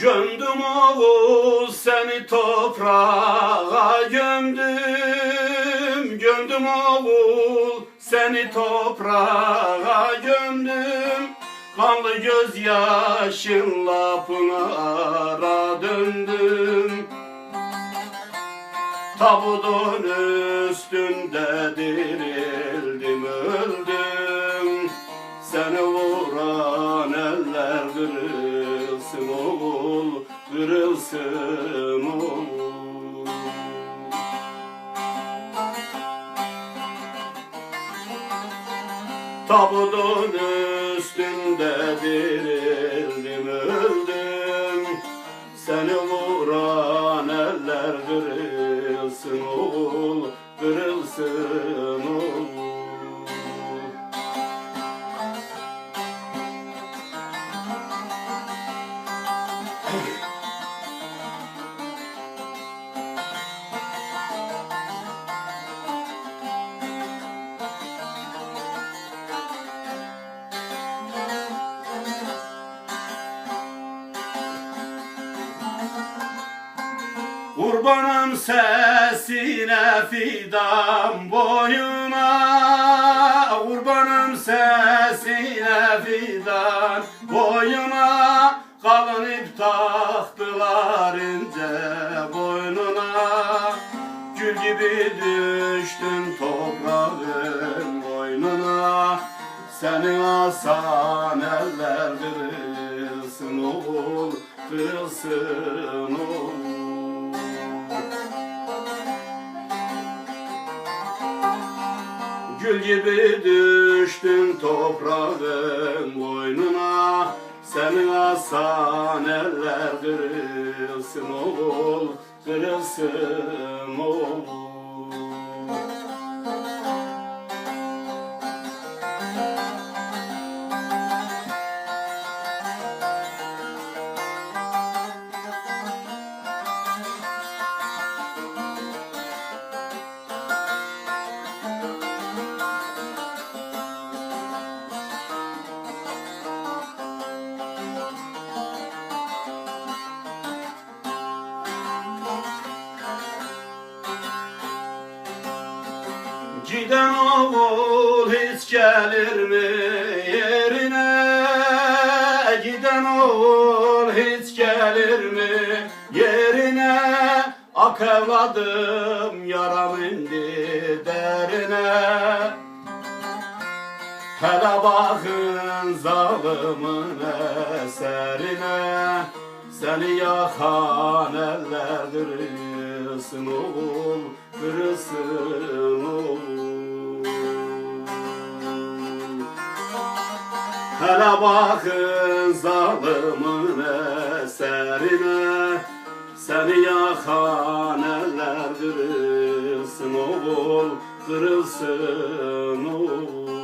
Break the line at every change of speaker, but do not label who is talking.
Gömdüm oğul seni toprağa gömdüm. Gömdüm oğul seni toprağa gömdüm. Kanlı gözyaşınla pınara döndüm. Tabutun üstünde dirildim öldüm. Seni vuran eller kırılsın Kırılsın oğul Tabutun üstünde dirildim öldüm. Seni vuran eller kırılsın oğul Kırılsın oğul Kurbanım sesine fidan boyuna Kurbanım sesine fidan boyuna. Kalın ip taktılar ince boynuna Gül gibi düştün toprağın boynuna. Seni asan eller kırılsın oğul Kırılsın oğul Gül gibi düştün toprağın boynuna. Senin asan eller kırılsın oğul Kırılsın oğul Giden oğul hiç gelir mi yerine? Giden oğul hiç gelir mi yerine? Ak evladım yaram indi derine. Hele bakın zalimin eserine Seni yakan eller kırılsın oğul Kırılsın oğul Hele bakın zalimin eserine. Seni yakan eller kırılsın oğul Kırılsın oğul